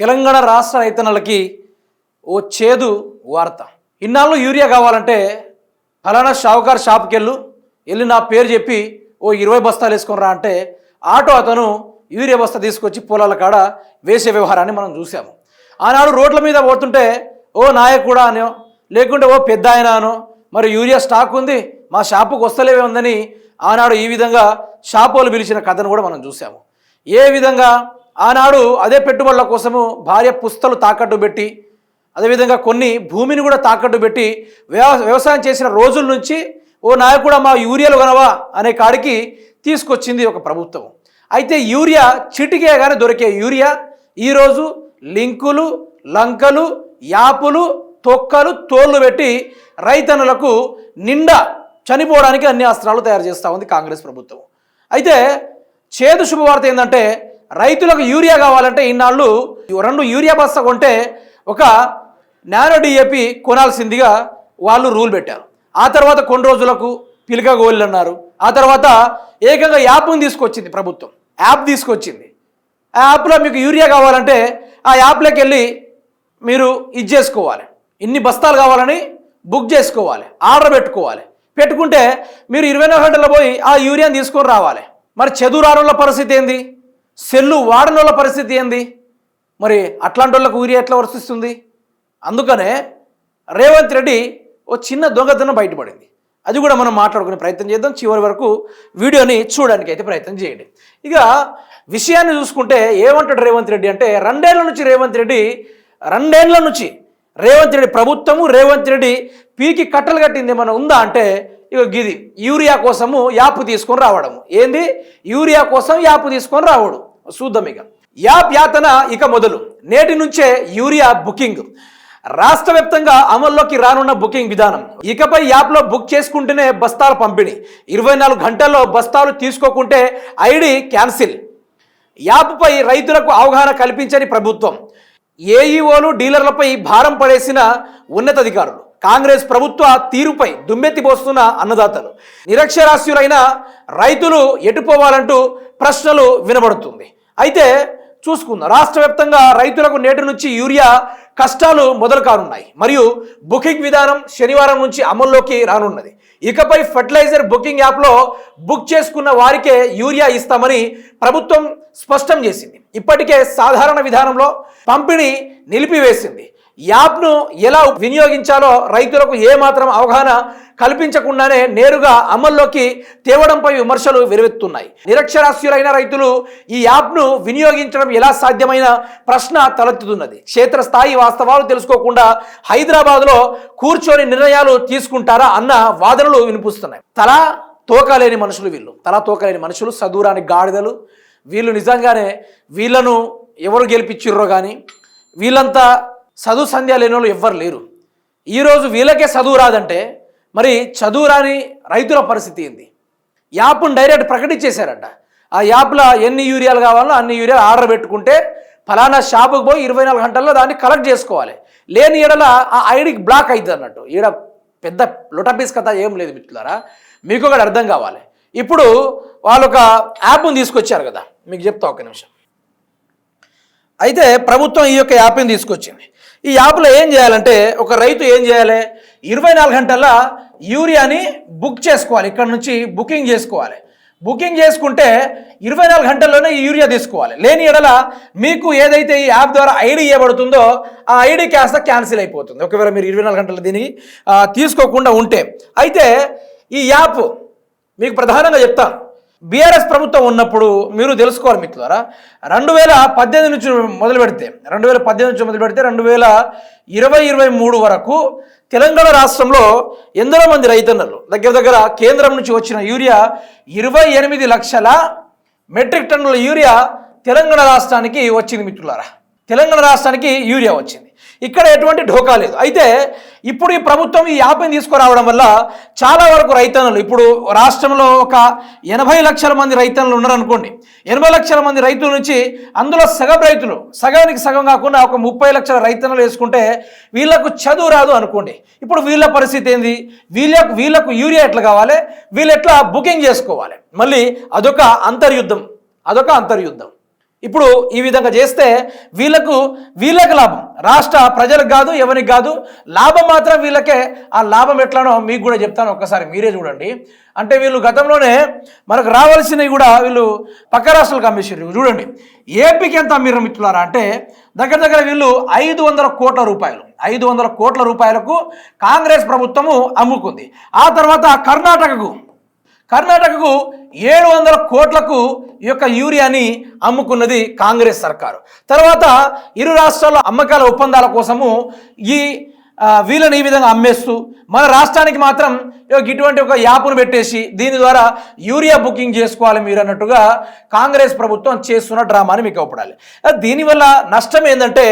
తెలంగాణ రాష్ట్ర రైతన్నలకి ఓ చేదు వార్త. ఇన్నాళ్ళు యూరియా కావాలంటే ఫలానా షావుకార్ షాప్కి వెళ్ళు వెళ్ళి నా పేరు చెప్పి ఓ ఇరవై బస్తాలు వేసుకొని రా అంటే ఆటో అతను యూరియా బస్తా తీసుకొచ్చి పొలాల కాడ వేసే వ్యవహారాన్ని మనం చూసాము ఆనాడు రోడ్ల మీద పోతుంటే ఓ నాయకుడా అనో లేకుంటే ఓ పెద్ద ఆయన అనో మరి యూరియా స్టాక్ ఉంది మా షాపుకు వస్తలేవే ఉందని ఆనాడు ఈ విధంగా షాపులు పిలిచిన కథను కూడా మనం చూసాము ఏ విధంగా ఆనాడు అదే పెట్టుబడుల కోసము భార్య పుస్తలు తాకట్టు పెట్టి అదేవిధంగా కొన్ని భూమిని కూడా తాకట్టు పెట్టి వ్యవసాయం చేసిన రోజుల నుంచి ఓ నాయకుడు మా యూరియాలు కొనవా అనే కాడికి తీసుకొచ్చింది ఒక ప్రభుత్వం. అయితే యూరియా చిటికేగానే దొరికే యూరియా ఈరోజు లింకులు లంకలు యాపులు తొక్కలు తోళ్ళు పెట్టి రైతన్నులకు నిండా చనిపోవడానికి అన్ని అస్త్రాలు తయారు చేస్తూ ఉంది కాంగ్రెస్ ప్రభుత్వం. అయితే చేదు శుభవార్త ఏంటంటే రైతులకు యూరియా కావాలంటే ఇన్నాళ్ళు రెండు యూరియా బస్తా కొంటే ఒక నానో డిఏపి కొనాల్సిందిగా వాళ్ళు రూల్ పెట్టారు. ఆ తర్వాత కొన్ని రోజులకు పిలిక గోళ్ళు అన్నారు ఆ తర్వాత ఏకంగా యాప్ని తీసుకొచ్చింది ప్రభుత్వం. యాప్ తీసుకొచ్చింది. ఆ యాప్లో మీకు యూరియా కావాలంటే ఆ యాప్లోకి వెళ్ళి మీరు ఇది చేసుకోవాలి. ఇన్ని బస్తాలు కావాలని బుక్ చేసుకోవాలి. ఆర్డర్ పెట్టుకోవాలి. పెట్టుకుంటే మీరు ఇరవై నాలుగు గంటల్లో పోయి ఆ యూరియాని తీసుకొని రావాలి. మరి చదువు చదువురానుల పరిస్థితి ఏంది? సెల్లు వాడనుల పరిస్థితి ఏంది? మరి అట్లాంటి వాళ్ళకు ఊరి ఎట్లా వర్తిస్తుంది? అందుకనే రేవంత్ రెడ్డి ఓ చిన్న దొంగతనం బయటపడింది. అది కూడా మనం మాట్లాడుకునే ప్రయత్నం చేద్దాం. చివరి వరకు వీడియోని చూడడానికి అయితే ప్రయత్నం చేయండి. ఇక విషయాన్ని చూసుకుంటే ఏమంటాడు రేవంత్ రెడ్డి అంటే రెండేళ్ళ నుంచి రేవంత్ రెడ్డి రెండేళ్ళ నుంచి రేవంత్ రెడ్డి ప్రభుత్వము రేవంత్ రెడ్డి పీకి కట్టలు కట్టింది ఏమైనా ఉందా అంటే ఇక గిది యూరియా కోసము యాప్ తీసుకొని రావడము. ఏంది? యూరియా కోసం యాప్ తీసుకొని రావడం. చూద్దాం ఇక యాప్ యాతన ఇక మొదలు. నేటి నుంచే యూరియా బుకింగ్. రాష్ట్ర వ్యాప్తంగా అమల్లోకి రానున్న బుకింగ్ విధానం. ఇకపై యాప్లో బుక్ చేసుకుంటేనే బస్తాలు పంపిణీ. ఇరవై నాలుగు గంటల్లో బస్తాలు తీసుకోకుంటే ఐడి క్యాన్సిల్. యాప్పై రైతులకు అవగాహన కల్పించని ప్రభుత్వం. ఏఈఓలు డీలర్లపై భారం పడేసిన ఉన్నతాధికారులు. కాంగ్రెస్ ప్రభుత్వ తీరుపై దుమ్మెత్తిపోస్తున్న అన్నదాతలు. నిరక్షరాస్యులైన రైతులు ఎటుపోవాలంటూ ప్రశ్నలు వినబడుతుంది. అయితే చూసుకుందాం. రాష్ట్ర వ్యాప్తంగా రైతులకు నేటి నుంచి యూరియా కష్టాలు మొదలు కానున్నాయి. మరియు బుకింగ్ విధానం శనివారం నుంచి అమల్లోకి రానున్నది. ఇకపై ఫర్టిలైజర్ బుకింగ్ యాప్లో బుక్ చేసుకున్న వారికే యూరియా ఇస్తామని ప్రభుత్వం స్పష్టం చేసింది. ఇప్పటికే సాధారణ విధానంలో పంపిణీ నిలిపివేసింది. యాప్ను ఎలా వినియోగించాలో రైతులకు ఏమాత్రం అవగాహన కల్పించకుండానే నేరుగా అమల్లోకి తేవడంపై విమర్శలు వెలువెత్తున్నాయి నిరక్షరాస్యులైన రైతులు ఈ యాప్ను వినియోగించడం ఎలా సాధ్యమైన ప్రశ్న తలెత్తుతున్నది. క్షేత్రస్థాయి వాస్తవాలు తెలుసుకోకుండా హైదరాబాద్లో కూర్చొని నిర్ణయాలు తీసుకుంటారా అన్న వాదనలు వినిపిస్తున్నాయి. తలా తోకలేని మనుషులు వీళ్ళు. తలా తోకలేని మనుషులు సదూరాని గాడిదలు. వీళ్ళు నిజంగానే వీళ్ళను ఎవరు గెలిపించిర్రో కానీ వీళ్ళంతా చదువు సంధ్య లేని వాళ్ళు ఎవ్వరు లేరు. ఈరోజు వీళ్ళకే చదువు రాదంటే మరి చదువు రాని రైతుల పరిస్థితి ఏంది? యాప్ను డైరెక్ట్ ప్రకటించేశారట. ఆ యాప్లో ఎన్ని యూరియాలు కావాలో అన్ని యూరియాలు ఆర్డర్ పెట్టుకుంటే ఫలానా షాపుకి పోయి ఇరవై నాలుగు గంటల్లో దాన్ని కలెక్ట్ చేసుకోవాలి. లేని ఎడల ఆ ఐడికి బ్లాక్ అవుతుంది అన్నట్టు. ఈడ పెద్ద లొటపీస్ కథ ఏం లేదు మిత్రులారా. మీకు ఒకటి అర్థం కావాలి. ఇప్పుడు వాళ్ళు ఒక యాప్ను తీసుకొచ్చారు కదా. మీకు చెప్తా ఒక నిమిషం. అయితే ప్రభుత్వం ఈ యొక్క యాప్ని తీసుకొచ్చింది. ఈ యాప్లో ఏం చేయాలంటే ఒక రైతు ఏం చేయాలి? ఇరవై నాలుగు గంటల యూరియాని బుక్ చేసుకోవాలి. ఇక్కడ నుంచి బుకింగ్ చేసుకోవాలి. బుకింగ్ చేసుకుంటే ఇరవై నాలుగు గంటల్లోనే ఈ యూరియా తీసుకోవాలి. లేని ఎడల మీకు ఏదైతే ఈ యాప్ ద్వారా ఐడి ఇవ్వబడుతుందో ఆ ఐడి కాస్త క్యాన్సిల్ అయిపోతుంది. ఒకవేళ మీరు ఇరవై నాలుగు గంటలు దీన్ని తీసుకోకుండా ఉంటే. అయితే ఈ యాప్ మీకు ప్రధానంగా చెప్తాను. బీఆర్ఎస్ ప్రభుత్వం ఉన్నప్పుడు మీరు తెలుసుకోవాలి మిత్రులారా రెండు వేల పద్దెనిమిది నుంచి మొదలు పెడితే రెండు వేల పద్దెనిమిది నుంచి మొదలు పెడితే రెండు వేల ఇరవై ఇరవై మూడు వరకు తెలంగాణ రాష్ట్రంలో ఎందరో మంది రైతన్నలు దగ్గర దగ్గర కేంద్రం నుంచి వచ్చిన యూరియా ఇరవై ఎనిమిది లక్షల మెట్రిక్ టన్నుల యూరియా తెలంగాణ రాష్ట్రానికి వచ్చింది మిత్రులారా. తెలంగాణ రాష్ట్రానికి యూరియా వచ్చింది. ఇక్కడ ఎటువంటి ఢోకా లేదు. అయితే ఇప్పుడు ఈ ప్రభుత్వం ఈ యాప్ని తీసుకురావడం వల్ల చాలా వరకు రైతన్నులు ఇప్పుడు రాష్ట్రంలో ఒక ఎనభై లక్షల మంది రైతన్నులు ఉన్నారనుకోండి. ఎనభై లక్షల మంది రైతుల నుంచి అందులో సగం రైతులు సగానికి సగం కాకుండా ఒక ముప్పై లక్షల రైతన్నులు వేసుకుంటే వీళ్ళకు చదువు రాదు అనుకోండి. ఇప్పుడు వీళ్ళ పరిస్థితి ఏంది? వీళ్ళకు వీళ్ళకు యూరియా ఎట్లా కావాలి? వీళ్ళు ఎట్లా బుకింగ్ చేసుకోవాలి? మళ్ళీ అదొక అంతర్యుద్ధం అదొక అంతర్యుద్ధం. ఇప్పుడు ఈ విధంగా చేస్తే వీళ్ళకు వీళ్ళకి లాభం. రాష్ట్ర ప్రజలకు కాదు ఎవరికి కాదు లాభం మాత్రం వీళ్ళకే. ఆ లాభం ఎట్లానో మీకు కూడా చెప్తాను ఒక్కసారి మీరే చూడండి. అంటే వీళ్ళు గతంలోనే మనకు రావాల్సినవి కూడా వీళ్ళు పక్క రాష్ట్రాలకు అమ్మేసారు చూడండి ఏపీకి ఎంత మీరు మిత్రులారా అంటే దగ్గర దగ్గర వీళ్ళు ఐదు వందల కోట్ల రూపాయలు. ఐదు వందల కోట్ల రూపాయలకు కాంగ్రెస్ ప్రభుత్వము అమ్ముకుంది. ఆ తర్వాత కర్ణాటకకు కర్ణాటకకు ఏడు వందల కోట్లకు ఈ యొక్క యూరియాని అమ్ముకున్నది కాంగ్రెస్ సర్కారు. తర్వాత ఇరు రాష్ట్రాల అమ్మకాల ఒప్పందాల కోసము ఈ వీళ్ళని ఈ విధంగా అమ్మేస్తూ మన రాష్ట్రానికి మాత్రం ఇటువంటి ఒక యాప్ను పెట్టేసి దీని ద్వారా యూరియా బుకింగ్ చేసుకోవాలి మీరు అన్నట్టుగా కాంగ్రెస్ ప్రభుత్వం చేస్తున్న డ్రామాని మీకు అవపడాలి దీనివల్ల నష్టం ఏంటంటే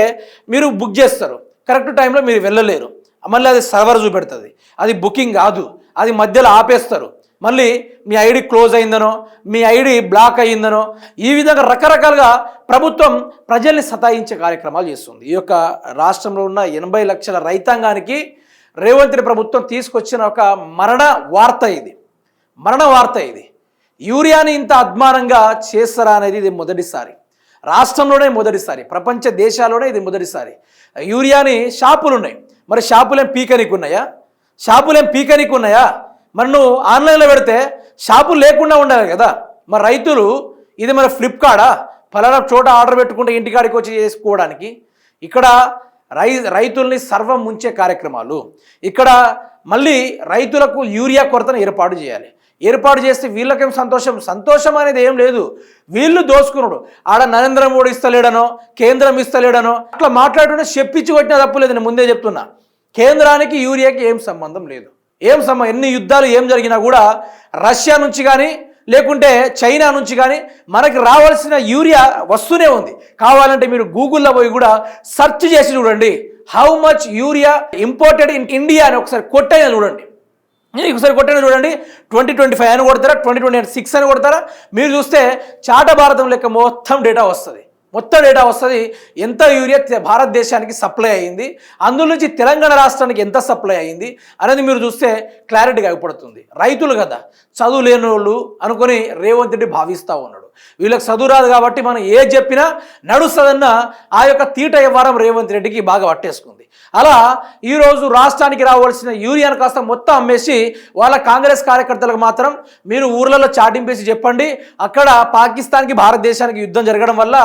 మీరు బుక్ చేస్తారు. కరెక్ట్ టైంలో మీరు వెళ్ళలేరు. మళ్ళీ అది సర్వర్ చూపెడుతుంది. అది బుకింగ్ కాదు. అది మధ్యలో ఆపేస్తారు. మళ్ళీ మీ ఐడి క్లోజ్ అయిందనో మీ ఐడి బ్లాక్ అయ్యిందనో ఈ విధంగా రకరకాలుగా ప్రభుత్వం ప్రజల్ని సతాయించే కార్యక్రమాలు చేస్తుంది. ఈ యొక్క రాష్ట్రంలో ఉన్న ఎనభై లక్షల రైతాంగానికి రేవంత్ రెడ్డి ప్రభుత్వం తీసుకొచ్చిన ఒక మరణ వార్త ఇది. మరణ వార్త ఇది. యూరియాని ఇంత అద్మానంగా చేస్తారా అనేది ఇది మొదటిసారి. రాష్ట్రంలోనే మొదటిసారి ప్రపంచ దేశాల్లోనే ఇది మొదటిసారి. యూరియాని షాపులు ఉన్నాయి మరి షాపులేం పీకనికి ఉన్నాయా షాపులేం పీకనికి ఉన్నాయా మరి నువ్వు ఆన్లైన్లో పెడితే షాపులు లేకుండా ఉండాలి కదా. మరి రైతులు ఇది మరి ఫ్లిప్కార్డా ఫలానా చోట ఆర్డర్ పెట్టుకుంటే ఇంటికాడికి వచ్చి చేసుకోవడానికి. ఇక్కడ రై రైతుల్ని సర్వం ముంచే కార్యక్రమాలు. ఇక్కడ మళ్ళీ రైతులకు యూరియా కొరతను ఏర్పాటు చేయాలి. ఏర్పాటు చేస్తే వీళ్ళకేం సంతోషం? సంతోషం అనేది ఏం లేదు. వీళ్ళు దోసుకున్నాడు. ఆడ నరేంద్ర మోడీ ఇస్తలేడనో కేంద్రం ఇస్తలేడనో అట్లా మాట్లాడుకుంటే చెప్పించి కొట్టిన తప్పు లేదు. నేను ముందే చెప్తున్నా. కేంద్రానికి యూరియాకి ఏం సంబంధం లేదు. ఏం సంబంధం ఎన్ని యుద్ధాలు ఏం జరిగినా కూడా రష్యా నుంచి కానీ లేకుంటే చైనా నుంచి కానీ మనకి రావాల్సిన యూరియా వస్తూనే ఉంది. కావాలంటే మీరు గూగుల్లో పోయి కూడా సెర్చ్ చేసి చూడండి. How much urea imported in India అని ఒకసారి కొట్టైనా చూడండి. ఒకసారి కొట్టిన చూడండి. ట్వంటీ ట్వంటీ ఫైవ్ అని కొడతారా? ట్వంటీ ట్వంటీ సిక్స్ అని కొడతారా? మీరు చూస్తే చాట భారతం లెక్క మొత్తం డేటా వస్తుంది. మొత్తం డేటా వస్తుంది. ఎంత యూరియా భారతదేశానికి సప్లై అయింది? అందులో నుంచి తెలంగాణ రాష్ట్రానికి ఎంత సప్లై అయింది? అనేది మీరు చూస్తే క్లారిటీగా అయిపడుతుంది రైతులు కదా చదువు లేని వాళ్ళు అనుకొని రేవంత్ రెడ్డి భావిస్తూ ఉన్నాడు. వీళ్ళకి చదువు రాదు కాబట్టి మనం ఏ చెప్పినా నడుస్తుందన్న ఆ యొక్క తీట వ్యవహారం రేవంత్ రెడ్డికి బాగా పట్టేసుకుంది. అలా ఈరోజు రాష్ట్రానికి రావాల్సిన యూరియాను కాస్త మొత్తం అమ్మేసి వాళ్ళ కాంగ్రెస్ కార్యకర్తలకు మాత్రం మీరు ఊర్లలో చాటింపేసి చెప్పండి. అక్కడ పాకిస్తాన్కి భారతదేశానికి యుద్ధం జరగడం వల్ల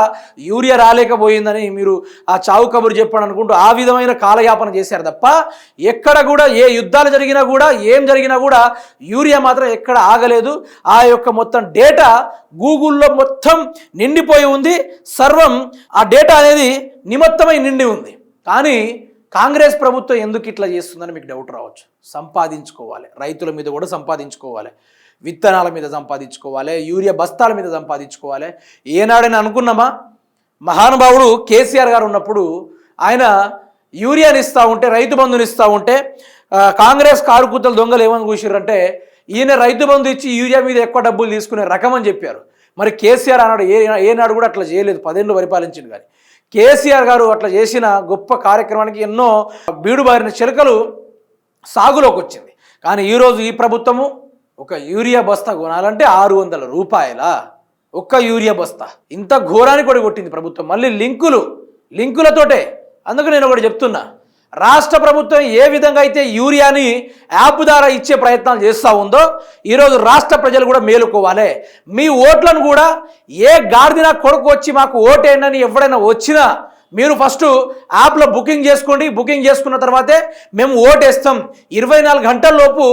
యూరియా రాలేకపోయిందని మీరు ఆ చావు కబురు చెప్పండి అనుకుంటూ ఆ విధమైన కాలయాపన చేశారు తప్ప ఎక్కడ కూడా ఏ యుద్ధాలు జరిగినా కూడా ఏం జరిగినా కూడా యూరియా మాత్రం ఎక్కడ ఆగలేదు. ఆ యొక్క మొత్తం డేటా గూగుల్లో మొత్తం నిండిపోయి ఉంది. సర్వం ఆ డేటా అనేది నిమత్తమై నిండి ఉంది. కానీ కాంగ్రెస్ ప్రభుత్వం ఎందుకు ఇట్లా చేస్తుందని మీకు డౌట్ రావచ్చు. సంపాదించుకోవాలి. రైతుల మీద కూడా సంపాదించుకోవాలి. విత్తనాల మీద సంపాదించుకోవాలి. యూరియా బస్తాల మీద సంపాదించుకోవాలి. ఏనాడని అనుకున్నామా? మహానుభావుడు కేసీఆర్ గారు ఉన్నప్పుడు ఆయన యూరియాని ఇస్తూ ఉంటే రైతు బంధుని ఇస్తూ ఉంటే కాంగ్రెస్ కారుకూతలు దొంగలు ఏమని కూర్చారంటే ఈయన రైతు బంధు ఇచ్చి యూరియా మీద ఎక్కువ డబ్బులు తీసుకునే రకం అని చెప్పారు. మరి కేసీఆర్ అన్నాడు ఏ ఏనాడు కూడా అట్లా చేయలేదు పదేళ్ళు పరిపాలించింది కానీ. కేసీఆర్ గారు అట్లా చేసిన గొప్ప కార్యక్రమానికి ఎన్నో బీడుబారిన చిలకలు సాగులోకి వచ్చింది. కానీ ఈరోజు ఈ ప్రభుత్వము ఒక యూరియా బస్తా కొనాలంటే ఆరు వందల రూపాయల. ఒక్క యూరియా బస్తా. ఇంత ఘోరానికి కూడా కొట్టింది ప్రభుత్వం. మళ్ళీ లింకులు లింకులతోటే. అందుకు నేను ఒకటి చెప్తున్నా. రాష్ట్ర ప్రభుత్వం ఏ విధంగా అయితే యూరియాని యాప్ ద్వారా ఇచ్చే ప్రయత్నాలు చేస్తూ ఉందో ఈరోజు రాష్ట్ర ప్రజలు కూడా మేలుకోవాలి. మీ ఓట్లను కూడా ఏ గాడిదిన కొడుకు వచ్చి మాకు ఓటేయండి ఎవడైనా వచ్చినా మీరు ఫస్ట్ యాప్లో బుకింగ్ చేసుకోండి. బుకింగ్ చేసుకున్న తర్వాతే మేము ఓటు వేస్తాం. ఇరవై నాలుగు గంటల్లోపు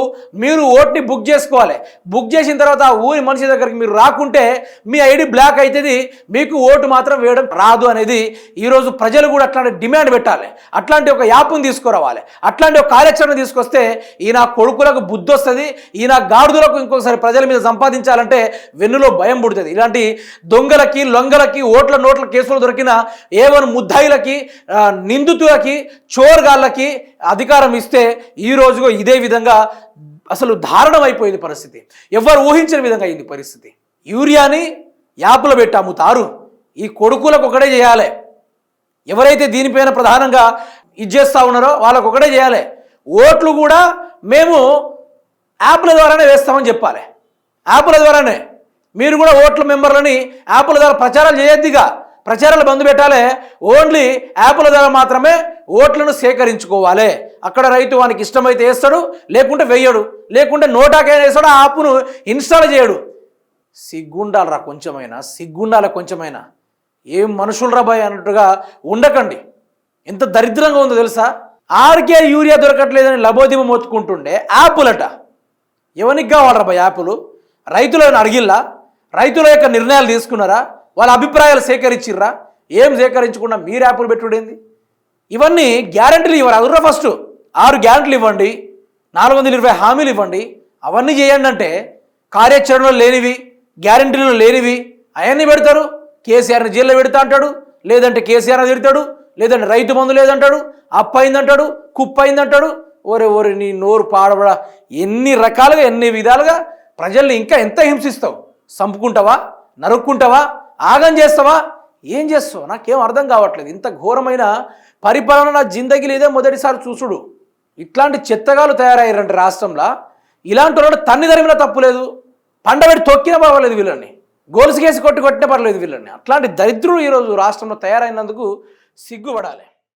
మీరు ఓట్ని బుక్ చేసుకోవాలి. బుక్ చేసిన తర్వాత ఆ ఊరి మనిషి దగ్గరికి మీరు రాకుంటే మీ ఐడి బ్లాక్ అవుతుంది మీకు ఓటు మాత్రం వేయడం రాదు అనేది ఈరోజు ప్రజలు కూడా అట్లాంటి డిమాండ్ పెట్టాలి. అట్లాంటి ఒక యాప్ని తీసుకురావాలి. అట్లాంటి ఒక కార్యాచరణ తీసుకొస్తే ఈయన కొడుకులకు బుద్ధి వస్తుంది. ఈయన గాడుదలకు గాడిదలకు ఇంకొకసారి ప్రజల మీద సంపాదించాలంటే వెన్నులో భయం పుడుతుంది. ఇలాంటి దొంగలకి లొంగలకి ఓట్ల నోట్ల కేసులు దొరికిన ఏవన్ ముద్దాయిలకి నిందితులకి చోర్గాళ్ళకి అధికారం ఇస్తే ఈ రోజుగా ఇదే విధంగా అసలు దారుణమైపోయింది పరిస్థితి. ఎవరు ఊహించిన విధంగా అయింది పరిస్థితి. యూరియాని యాప్లో పెట్టి అమ్ముతారు. ఈ కొడుకులకు ఒకటే చేయాలి. ఎవరైతే దీనిపైన ప్రధానంగా ఇది చేస్తూ ఉన్నారో వాళ్ళకు ఒకటే చేయాలి. ఓట్లు కూడా మేము యాప్ల ద్వారానే వేస్తామని చెప్పాలి. యాప్ల ద్వారానే. మీరు కూడా ఓట్ల మెంబర్లని యాప్ల ద్వారా ప్రచారం చేయొద్దిగా. ప్రచారాలు బంద్ పెట్టాలి. ఓన్లీ యాప్ల ద్వారా మాత్రమే ఓట్లను సేకరించుకోవాలి. అక్కడ రైతు వానికి ఇష్టమైతే వేస్తాడు లేకుంటే వెయ్యడు లేకుంటే నోటాకైనా వేస్తాడు ఆ యాప్ను ఇన్స్టాల్ చేయడు. సిగ్గుండాలరా కొంచెమైనా సిగ్గుండాలి కొంచెమైనా. ఏం మనుషులరా భయ అన్నట్టుగా ఉండకండి. ఎంత దరిద్రంగా ఉందో తెలుసా? ఆర్కే యూరియా దొరకట్లేదని లబోదిమ మొత్తుకుంటుండే యాపులట. ఎవరికి కావాలరా భయ యాపులు? రైతులను అడిగిల్లా? రైతుల యొక్క నిర్ణయాలు తీసుకున్నారా? వాళ్ళ అభిప్రాయాలు సేకరించిర్రా? ఏం సేకరించకుండా మీరు యాప్లు పెట్టుడేంది? ఇవన్నీ గ్యారంటీలు ఇవ్వాలి అదురా ఫస్ట్. ఆరు గ్యారంటీలు ఇవ్వండి. నాలుగు వందల ఇరవై హామీలు ఇవ్వండి. అవన్నీ చేయండి అంటే కార్యాచరణలో లేనివి గ్యారంటీలు లేనివి అవన్నీ పెడతారు. కేసీఆర్ని జైల్లో పెడతా అంటాడు. లేదంటే కేసీఆర్ తిడతాడు. లేదంటే రైతు మందు లేదంటాడు. అప్పు అయిందంటాడు కుప్ప అయిందంటాడు ఓరే ఓరే నీ నోరు పాడబడ ఎన్ని రకాలుగా ఎన్ని విధాలుగా ప్రజల్ని ఇంకా ఎంత హింసిస్తావు? చంపుకుంటావా నరుక్కుంటావా? ఆగం చేస్తావా? ఏం చేస్తావు? నాకేం అర్థం కావట్లేదు. ఇంత ఘోరమైన పరిపాలన నా జిందగీలో ఇదే మొదటిసారి చూసుడు. ఇట్లాంటి చెత్తగాలు తయారయ్యారంటే రాష్ట్రంలో. ఇలాంటి వాళ్ళు తన్ని తరిమినా తప్పులేదు పండబెట్టి తొక్కినా పర్వాలేదు వీళ్ళని. గోల్స్ కేసి కొట్టి కొట్టినా పర్లేదు వీళ్ళని. అట్లాంటి దరిద్రులు ఈరోజు రాష్ట్రంలో తయారైనందుకు సిగ్గుపడాలి.